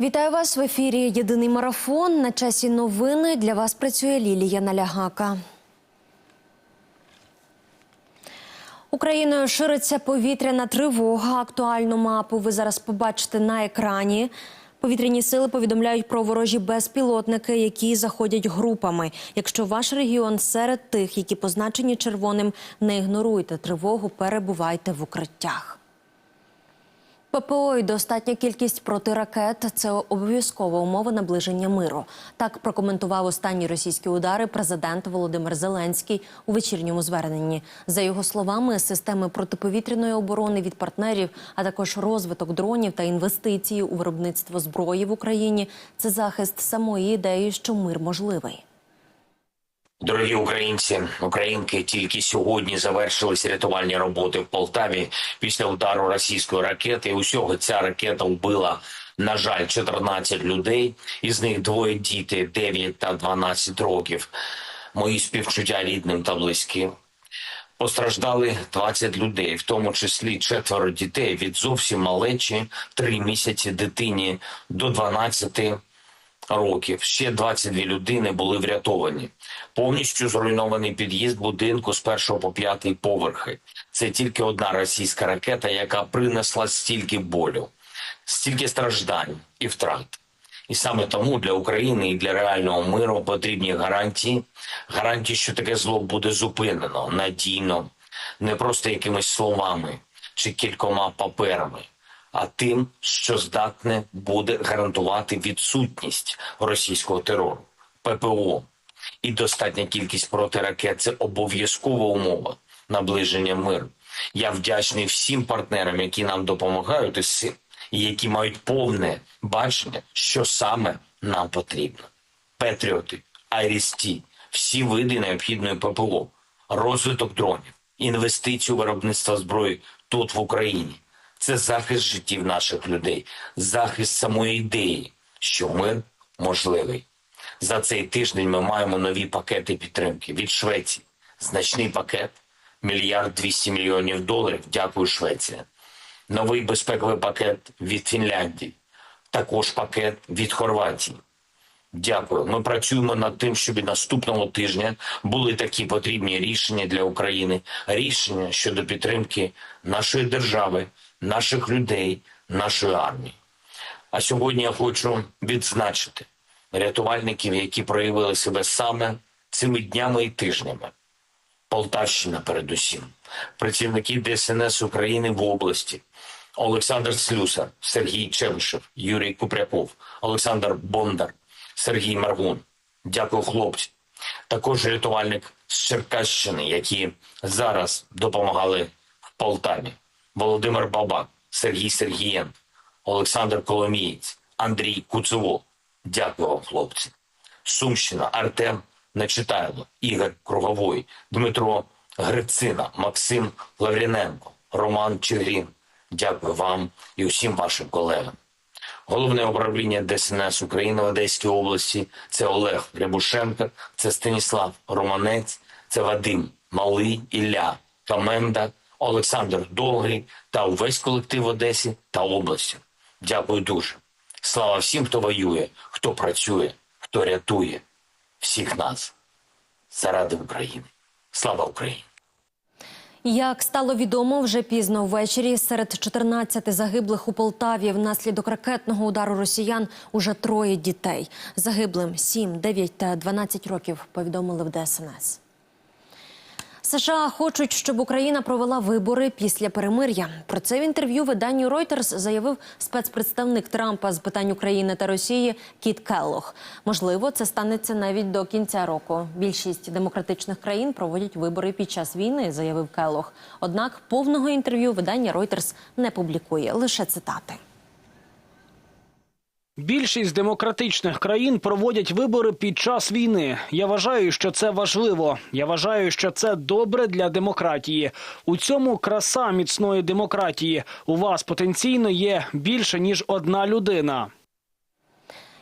Вітаю вас в ефірі. Єдиний марафон. На часі новини для вас працює Лілія Налягака. Україною шириться повітряна тривога. Актуальну мапу ви зараз побачите на екрані. Повітряні сили повідомляють про ворожі безпілотники, які заходять групами. Якщо ваш регіон серед тих, які позначені червоним, не ігноруйте тривогу, перебувайте в укриттях. ППО і достатня кількість протиракет це обов'язкова умова наближення миру. Так прокоментував останні російські удари президент Володимир Зеленський у вечірньому зверненні. За його словами, системи протиповітряної оборони від партнерів, а також розвиток дронів та інвестиції у виробництво зброї в Україні це захист самої ідеї, що мир можливий. Дорогі українці, українки, тільки сьогодні завершились рятувальні роботи в Полтаві після удару російської ракети. Усього ця ракета вбила, на жаль, 14 людей. Із них двоє діти 9 та 12 років. Мої співчуття рідним та близьким. Постраждали 20 людей, в тому числі четверо дітей від зовсім малечі, 3 місяці дитині до 12 років. Ще 22 людини були врятовані. Повністю зруйнований під'їзд будинку з першого по п'ятий поверхи. Це тільки одна російська ракета, яка принесла стільки болю, стільки страждань і втрат. І саме тому для України і для реального миру потрібні гарантії, гарантії, що таке зло буде зупинено надійно, не просто якимись словами чи кількома паперами, а тим, що здатне буде гарантувати відсутність російського терору, ППО і достатня кількість протиракет це обов'язкова умова наближення миру. Я вдячний всім партнерам, які нам допомагають і які мають повне бачення, що саме нам потрібно. Петріоти, Айрісті, всі види необхідної ППО, розвиток дронів, інвестиції у виробництво зброї тут в Україні. Це захист життів наших людей, захист самої ідеї, що мир можливий. За цей тиждень ми маємо нові пакети підтримки від Швеції. Значний пакет мільярд 200 мільйонів доларів. Дякую, Швеція. Новий безпековий пакет від Фінляндії. Також пакет від Хорватії. Дякую. Ми працюємо над тим, щоб і наступного тижня були такі потрібні рішення для України, рішення щодо підтримки нашої держави, наших людей, нашої армії. А сьогодні я хочу відзначити рятувальників, які проявили себе саме цими днями і тижнями. Полтавщина, передусім, працівники ДСНС України в області, Олександр Слюсар, Сергій Чевишев, Юрій Купряков, Олександр Бондар, Сергій Маргун. Дякую, хлопці. Також рятувальник з Черкащини, які зараз допомагали в Полтаві. Володимир Бабак, Сергій Сергієн, Олександр Коломієць, Андрій Куцево. Дякую вам, хлопці. Сумщина, Артем Нечитайло, Ігор Круговой, Дмитро Грицина, Максим Лавріненко, Роман Чигрін. Дякую вам і усім вашим колегам. Головне управління ДСНС України в Одеській області це Олег Рябушенко, це Станіслав Романець, це Вадим Малий, Ілля Каменда, Олександр Довгий та увесь колектив Одесі та області. Дякую дуже. Слава всім, хто воює, хто працює, хто рятує всіх нас заради України. Слава Україні! Як стало відомо вже пізно ввечері, серед 14 загиблих у Полтаві внаслідок ракетного удару росіян уже троє дітей. Загиблим 7, 9 та 12 років повідомили в ДСНС. США хочуть, щоб Україна провела вибори після перемир'я. Про це в інтерв'ю виданню Reuters заявив спецпредставник Трампа з питань України та Росії Кіт Келлох. Можливо, це станеться навіть до кінця року. Більшість демократичних країн проводять вибори під час війни, заявив Келлох. Однак повного інтерв'ю видання Reuters не публікує лише цитати. Більшість демократичних країн проводять вибори під час війни. Я вважаю, що це важливо. Я вважаю, що це добре для демократії. У цьому краса міцної демократії. У вас потенційно є більше ніж одна людина.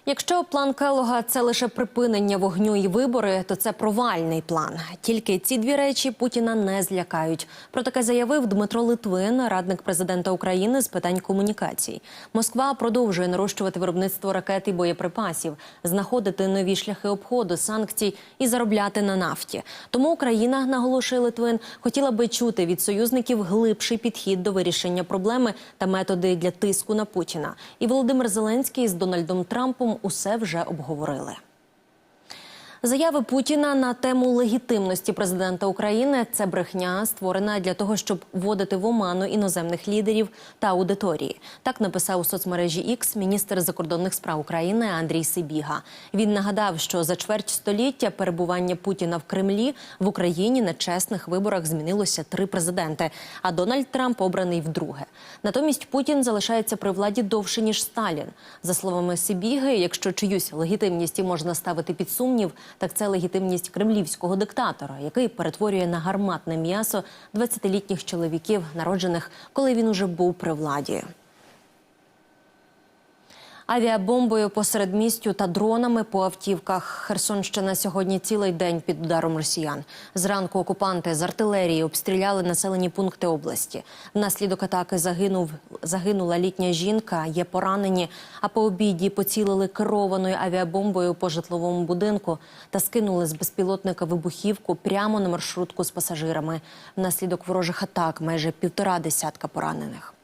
Якщо план Келога це лише припинення вогню і вибори, то це провальний план. Тільки ці дві речі Путіна не злякають. Про таке заявив Дмитро Литвин, радник президента України з питань комунікацій. Москва продовжує нарощувати виробництво ракет і боєприпасів, знаходити нові шляхи обходу санкцій і заробляти на нафті. Тому Україна, наголошує Литвин, хотіла би чути від союзників глибший підхід до вирішення проблеми та методи для тиску на Путіна. І Володимир Зеленський з Дональдом Трампом усе вже обговорили. Заяви Путіна на тему легітимності президента України це брехня, створена для того, щоб вводити в оману іноземних лідерів та аудиторії. Так написав у соцмережі X міністр закордонних справ України Андрій Сибіга. Він нагадав, що за чверть століття перебування Путіна в Кремлі в Україні на чесних виборах змінилося три президенти. А Дональд Трамп обраний вдруге. Натомість Путін залишається при владі довше ніж Сталін. За словами Сибіги, якщо чиюсь легітимність можна ставити під сумнів, так це легітимність кремлівського диктатора, який перетворює на гарматне м'ясо 20-літніх чоловіків, народжених, коли він уже був при владі. Авіабомбою посеред містю та дронами по автівках. Херсонщина сьогодні цілий день під ударом росіян. Зранку окупанти з артилерії обстріляли населені пункти області. Внаслідок атаки загинув загинула літня жінка. Є поранені. А по обіді поцілили керованою авіабомбою по житловому будинку та скинули з безпілотника вибухівку прямо на маршрутку з пасажирами. Внаслідок ворожих атак майже півтора десятка поранених.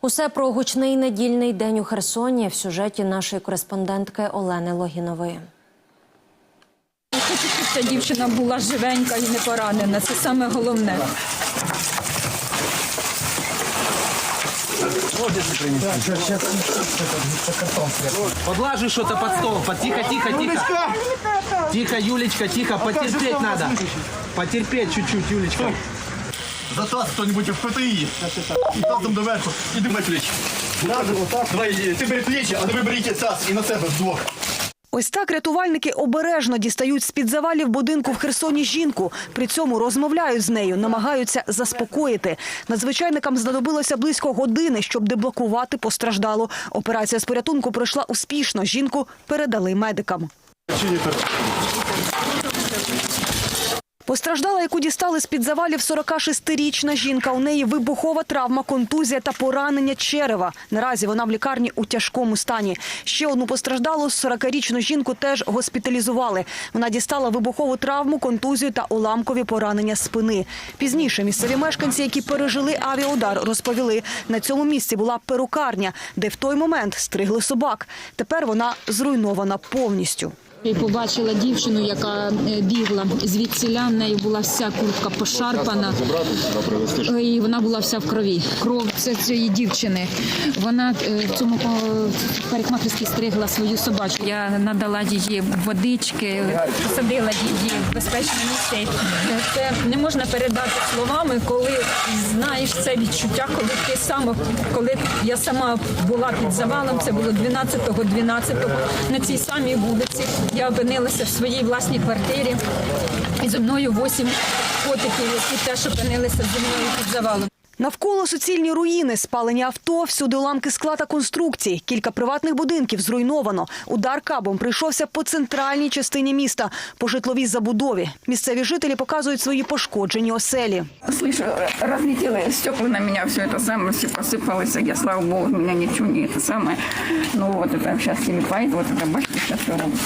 Усе про гучний недільний день у Херсоні в сюжеті нашої кореспондентки Олени Логінової. Хочу, щоб ця дівчина була живенька і не поранена. Це саме головне. Подлажи что-то под стол. Под- Тихо, тихо, тихо. Тихо, Юлечка, тихо. Потерпеть надо. Потерпеть чуть-чуть, Юлечка. За таз хто-нибудь в ПТІ. І тазом доверху. Іди на плечі. Давай, ти бери плечі, а ви беріть таз і на себе вдвох. Ось так рятувальники обережно дістають з-під завалів будинку в Херсоні жінку. При цьому розмовляють з нею, намагаються заспокоїти. Надзвичайникам знадобилося близько години, щоб деблокувати постраждалу. Операція з порятунку пройшла успішно. Жінку передали медикам. Постраждала, яку дістали з-під завалів 46-річна жінка. У неї вибухова травма, контузія та поранення черева. Наразі вона в лікарні у тяжкому стані. Ще одну постраждалу 40-річну жінку теж госпіталізували. Вона дістала вибухову травму, контузію та уламкові поранення спини. Пізніше місцеві мешканці, які пережили авіаудар, розповіли, на цьому місці була перукарня, де в той момент стригли собак. Тепер вона зруйнована повністю. І побачила дівчину, яка е, бігла звідсіля. В неї була вся куртка пошарпана. Е, І вона була вся в крові. Кров це цієї дівчини. Вона е, в цьому парикмахерській стригла свою собачку. Я надала її водички, посадила її в безпечне місце. Це не можна передати словами, коли знаєш це відчуття, коли ти сам, коли я сама була під завалом, це було 12-го, 12-го, на цій самій вулиці. Я опинилася в своїй власній квартирі. І зі мною вісім котиків, які теж опинилися зі мною під завалом. Навколо суцільні руїни, спалені авто, всюди уламки скла та конструкцій. Кілька приватних будинків зруйновано. Удар кабом прийшовся по центральній частині міста, по житловій забудові. Місцеві жителі показують свої пошкоджені оселі. Слышу, разлетело стекла на меня, все это самое, все посыпалось. Я, слава богу, меня ничего не это самое. Ну вот это сейчас телефайт, вот это бачите, сейчас все робит.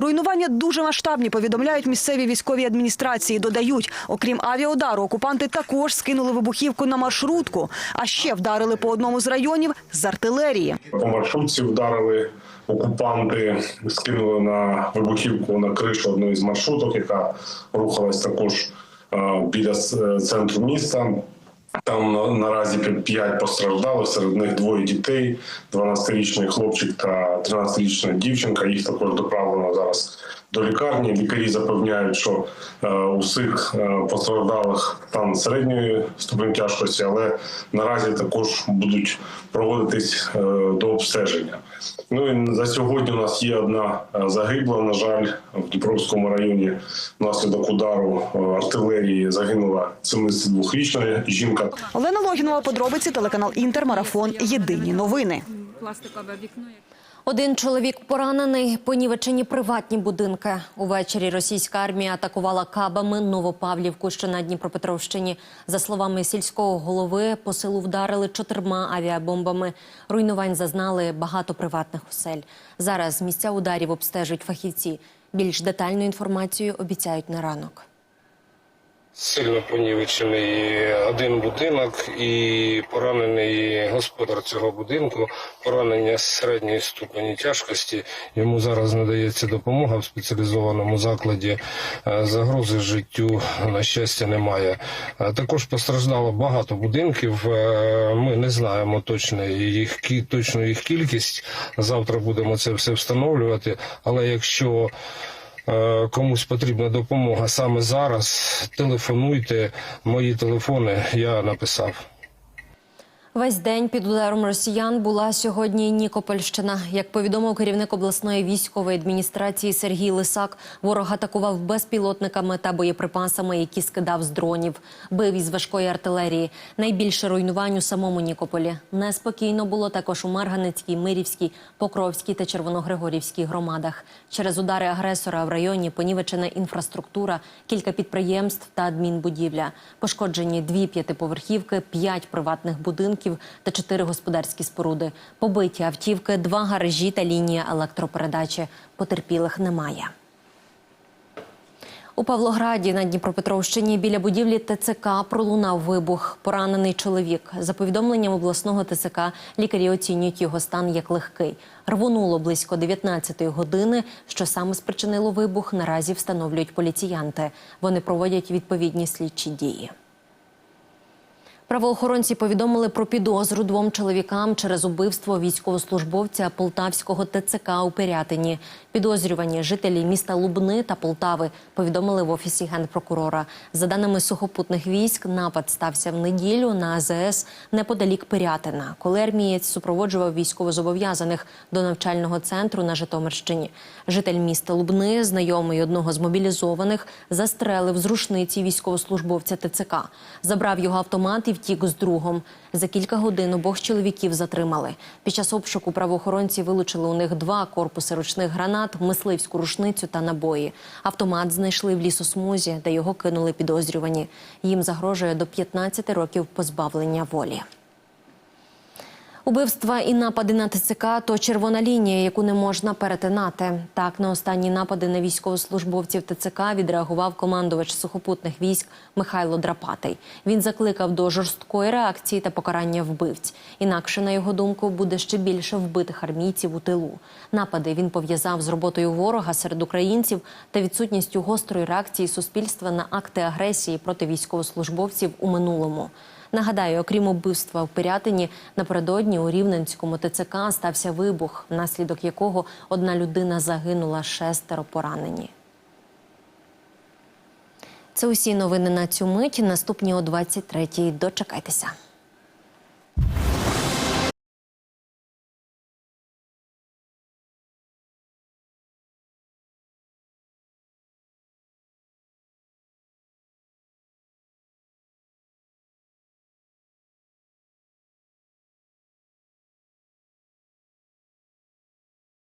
Руйнування дуже масштабні, повідомляють місцеві військові адміністрації. Додають, окрім авіаудару, окупанти також скинули вибухівку на маршрутку, а ще вдарили по одному з районів з артилерії. По маршрутці вдарили окупанти, скинули на вибухівку на кришу одної з маршруток, яка рухалась також е, біля центру міста. Там наразі п'ять постраждалих, серед них двоє дітей, 12-річний хлопчик та 13-річна дівчинка. Їх також доправлено зараз до лікарні. Лікарі запевняють, що е, усіх е, постраждалих там середньої ступені тяжкості, але наразі також будуть проводитись е, до обстеження. Ну і за сьогодні у нас є одна загибла. На жаль, в Дніпровському районі внаслідок удару артилерії загинула 72-річна жінка. Олена Логінова, подробиці, телеканал Інтер, марафон. Єдині новини. пластикове вікно. Один чоловік поранений, понівечені приватні будинки. Увечері російська армія атакувала кабами Новопавлівку, що на Дніпропетровщині. За словами сільського голови, по селу вдарили чотирма авіабомбами. Руйнувань зазнали багато приватних осель. Зараз місця ударів обстежують фахівці. Більш детальну інформацію обіцяють на ранок. Сильно понівечений один будинок і поранений господар цього будинку. Поранення середньої ступені тяжкості. Йому зараз надається допомога в спеціалізованому закладі. Е, Загрози життю на щастя немає. Е, Також постраждало багато будинків. Е, Ми не знаємо точно їх точну їх кількість. Завтра будемо це все встановлювати. Але якщо комусь потрібна допомога саме зараз, телефонуйте. Мої телефони я написав. Весь день під ударом росіян була сьогодні Нікопольщина. Як повідомив керівник обласної військової адміністрації Сергій Лисак, ворог атакував безпілотниками та боєприпасами, які скидав з дронів, бив із важкої артилерії. Найбільше руйнувань у самому Нікополі. Неспокійно було також у Марганецькій, Мирівській, Покровській та Червоногригорівській громадах. Через удари агресора в районі понівечена інфраструктура, кілька підприємств та адмінбудівля. Пошкоджені дві п'ятиповерхівки, п'ять приватних будинків та чотири господарські споруди. Побиті автівки, два гаражі та лінія електропередачі. Потерпілих немає. У Павлограді на Дніпропетровщині біля будівлі ТЦК пролунав вибух. Поранений чоловік. За повідомленням обласного ТЦК, лікарі оцінюють його стан як легкий. Рвонуло близько 19-ї години. Що саме спричинило вибух, наразі встановлюють поліціянти. Вони проводять відповідні слідчі дії. Правоохоронці повідомили про підозру двом чоловікам через убивство військовослужбовця Полтавського ТЦК у Пирятині. Підозрювані жителі міста Лубни та Полтави повідомили в офісі генпрокурора. За даними сухопутних військ, напад стався в неділю на АЗС неподалік Пирятина, коли армієць супроводжував військовозобов'язаних до навчального центру на Житомирщині. Житель міста Лубни, знайомий одного з мобілізованих, застрелив з рушниці військовослужбовця ТЦК. Забрав його автомат і втік з другом. За кілька годин обох чоловіків затримали. Під час обшуку правоохоронці вилучили у них два корпуси ручних гранат, мисливську рушницю та набої. Автомат знайшли в лісосмузі, де його кинули підозрювані. Їм загрожує до 15 років позбавлення волі. Убивства і напади на ТЦК – то червона лінія, яку не можна перетинати. Так, на останні напади на військовослужбовців ТЦК відреагував командувач сухопутних військ Михайло Драпатий. Він закликав до жорсткої реакції та покарання вбивць. Інакше, на його думку, буде ще більше вбитих армійців у тилу. Напади він пов'язав з роботою ворога серед українців та відсутністю гострої реакції суспільства на акти агресії проти військовослужбовців у минулому. Нагадаю, окрім убивства в Пирятині, напередодні у Рівненському ТЦК стався вибух, внаслідок якого одна людина загинула, шестеро поранені. Це усі новини на цю мить. Наступні о 23-й. Дочекайтеся.